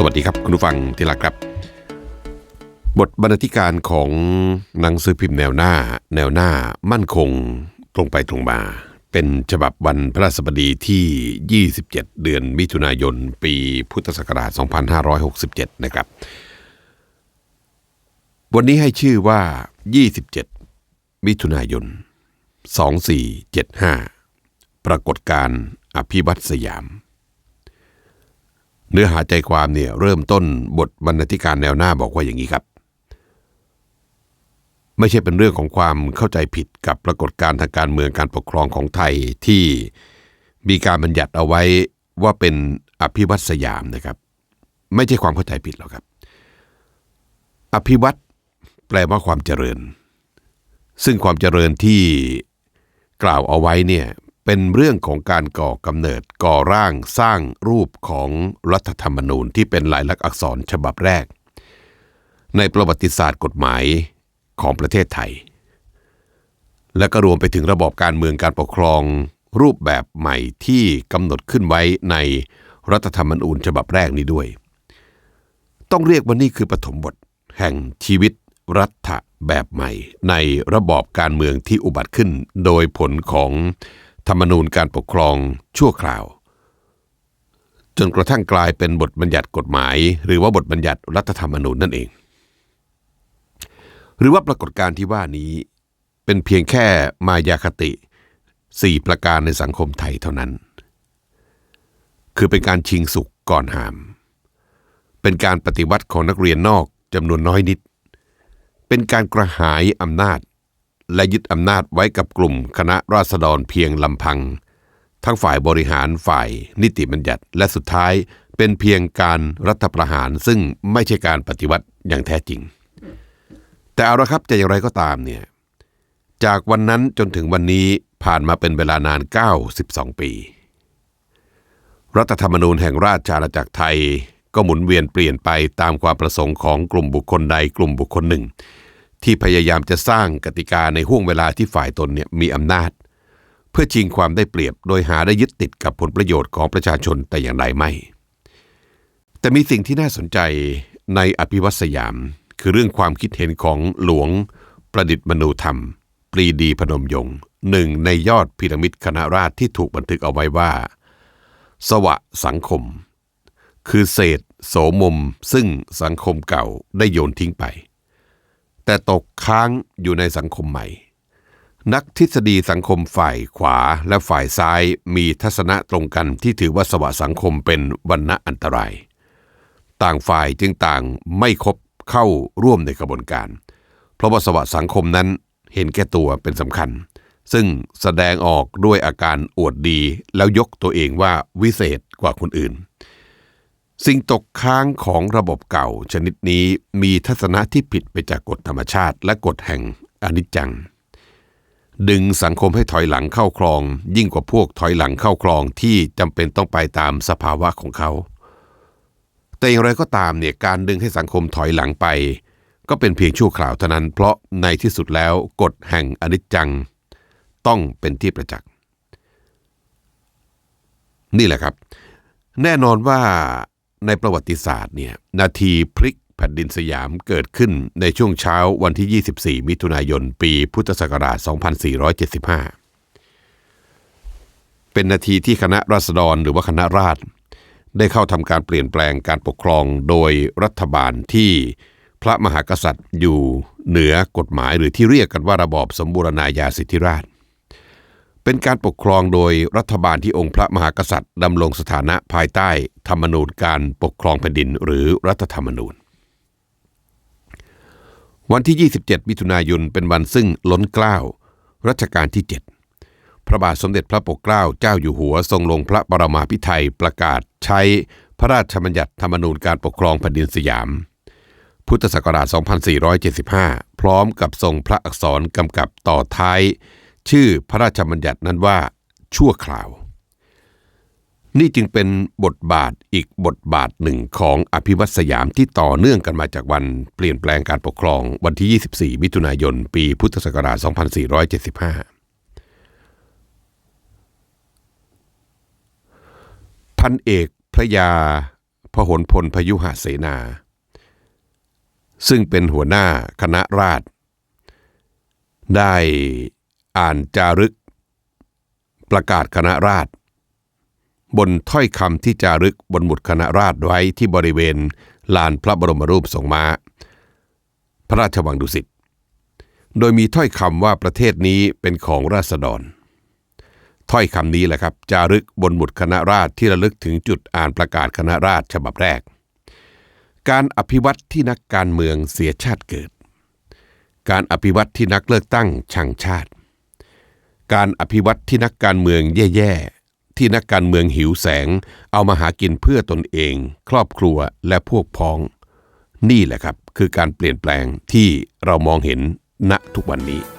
สวัสดีครับ คุณผู้ฟังที่รักครับ บทบรรณาธิการของหนังสือพิมพ์แนวหน้า แนวหน้ามั่นคงตรงไปตรงมา เป็นฉบับวันพระราชบดีที่ 27 เดือนมิถุนายน ปีพุทธศักราช 2567 นะครับ วันนี้ให้ชื่อว่า 27 มิถุนายน 2475 ปรากฏการณ์อภิวัตสยาม เนื้อหาใจความเนี่ยเริ่มต้นบทบรรณาธิการแนวหน้าบอกว่าอย่างนี้ครับ ไม่ใช่เป็นเรื่องของความเข้าใจผิดกับปรากฏการณ์ทางการเมืองการปกครองของไทยที่มีการบัญญัติเอาไว้ว่าเป็นอภิวัตสยามนะครับ ไม่ใช่ความเข้าใจผิดหรอกครับ อภิวัตแปลว่าความเจริญ ซึ่งความเจริญที่กล่าวเอาไว้เนี่ย เป็นเรื่องของการก่อกำเนิดก่อร่างสร้างรูปของรัฐธรรมนูญที่เป็นลายลักษณ์อักษรฉบับแรก ในประวัติศาสตร์กฎหมายของประเทศไทย และก็รวมไปถึงระบอบการเมืองการปกครองรูปแบบใหม่ที่กำหนดขึ้นไว้ในรัฐธรรมนูญฉบับแรกนี้ด้วย ต้องเรียกว่านี่คือปฐมบทแห่งชีวิตรัฐแบบใหม่ ในระบอบการเมืองที่อุบัติขึ้นโดยผลของ ธรรมนูญการปกครองชั่วคราว จนกระทั่งกลายเป็นบทบัญญัติกฎหมาย หรือว่าบทบัญญัติรัฐธรรมนูญนั่นเอง หรือว่าปรากฏการณ์ที่ว่านี้เป็นเพียงแค่มายาคติสี่ประการในสังคมไทยเท่านั้น คือเป็นการชิงสุขก่อนหาม เป็นการปฏิวัติของนักเรียนนอกจำนวนน้อยนิด เป็นการกระหายอำนาจ และยึดอำนาจไว้กับกลุ่มคณะราษฎรเพียงลำพัง ทั้งฝ่ายบริหารฝ่ายนิติบัญญัติและสุดท้ายเป็นเพียงการรัฐประหารซึ่งไม่ใช่การปฏิวัติอย่างแท้จริง แต่เอาละครับจะอย่างไรก็ตามเนี่ยจากวันนั้นจนถึงวันนี้ผ่านมาเป็นเวลานาน 92 ปี รัฐธรรมนูญแห่งราชอาณาจักรไทย ก็หมุนเวียนเปลี่ยนไปตามความประสงค์ของกลุ่มบุคคลใดกลุ่มบุคคลหนึ่ง ที่พยายามจะสร้างกติกาในห่วงเวลาที่ฝ่ายตนเนี่ยมีอำนาจ เพื่อชิงความได้เปรียบโดยหาได้ยึดติดกับผลประโยชน์ของประชาชนแต่อย่างใดไม่ แต่มีสิ่งที่น่าสนใจในอภิวัตสยาม คือเรื่องความคิดเห็นของหลวงประดิษฐ์มนูธรรม ปรีดีพนมยงค์หนึ่งในยอดพีระมิดคณะราษฎรที่ถูกบันทึกเอาไว้ว่า สวะสังคม คือเศษโสมมซึ่งสังคมเก่าได้โยนทิ้งไป แต่ตกค้างอยู่ในสังคมใหม่ นักทฤษฎีสังคมฝ่ายขวาและฝ่ายซ้ายมีทัศนะตรงกันที่ถือว่าสวะสังคมเป็นวันณะอันตราย ต่างฝ่ายจึงต่างไม่คบเข้าร่วมในกระบวนการ เพราะว่าสวะสังคมนั้นเห็นแก่ตัวเป็นสำคัญ ซึ่งแสดงออกด้วยอาการอวดดีแล้วยกตัวเองว่าวิเศษกว่าคนอื่น สิ่งตกค้างของระบบเก่าชนิดนี้มีทัศนะที่ผิดไปจากกฎธรรมชาติและกฎแห่งอนิจจัง ดึงสังคมให้ถอยหลังเข้าคลอง ยิ่งกว่าพวกถอยหลังเข้าคลองที่จำเป็นต้องไปตามสภาวะของเขา แต่อย่างไรก็ตามเนี่ยการดึงให้สังคมถอยหลังไป ก็เป็นเพียงชั่วคราวเท่านั้น เพราะในที่สุดแล้วกฎแห่งอนิจจัง ต้องเป็นที่ประจักษ์นี่แหละครับ แน่นอนว่า ในประวัติศาสตร์เนี่ยนาทีพลิกแผ่นดินสยามเกิดขึ้นในช่วงเช้าวันที่ 24 มิถุนายน ปีพุทธศักราช 2475 เป็นนาทีที่คณะราษฎรหรือว่าคณะราษฎรได้เข้าทำการเปลี่ยนแปลงการปกครองโดยรัฐบาลที่พระมหากษัตริย์อยู่เหนือกฎหมายหรือที่เรียกกันว่าระบอบสมบูรณาญาสิทธิราช เป็นการปกครองโดยรัฐบาลที่องค์พระมหากษัตริย์ดำรงสถานะภายใต้ธรรมนูญการปกครองแผ่นดินหรือรัฐธรรมนูญ วันที่ 27 มิถุนายนเป็นวันซึ่งล้นเกล้ารัชกาลที่ 7 พระบาทสมเด็จพระปกเกล้าเจ้าอยู่หัวทรงลงพระปรมาภิไธยประกาศใช้พระราชบัญญัติธรรมนูญการปกครองแผ่นดินสยาม พุทธศักราช 2475 พร้อมกับทรงพระอักษรกำกับต่อท้าย ชื่อพระราชบัญญัตินั้นว่า ชั่วคราว นี่จึงเป็นบทบาทอีกบทบาทหนึ่งของอภิวัตสยามที่ต่อเนื่องกันมาจากวันเปลี่ยนแปลงการปกครองวันที่ 24 มิถุนายน ปีพุทธศักราช 2475 พันเอกพระยาพหลพลพยุหเสนา ซึ่งเป็นหัวหน้าคณะราษฎรได้ อ่านจารึก ประกาศคณะราษฎรบนถ้อยคำที่จารึกบนหมุดคณะราษฎรไว้ที่บริเวณลานพระบรมรูปทรงม้า พระราชวังดุสิต โดยมีถ้อยคำว่าประเทศนี้เป็นของราษฎร ถ้อยคำนี้แหละครับ จารึกบนหมุดคณะราษฎรที่ระลึกถึงจุดอ่านประกาศคณะราษฎรฉบับแรก การอภิวัตที่นักการเมืองเสียชาติเกิด การอภิวัตที่นักเลือกตั้งชังชาติ การอภิวัตที่นักการเมืองแย่ๆ ที่นักการเมืองหิวแสง เอามาหากินเพื่อตนเอง ครอบครัวและพวกพ้อง นี่แหละครับคือการเปลี่ยนแปลงที่เรามองเห็นณทุกวันนี้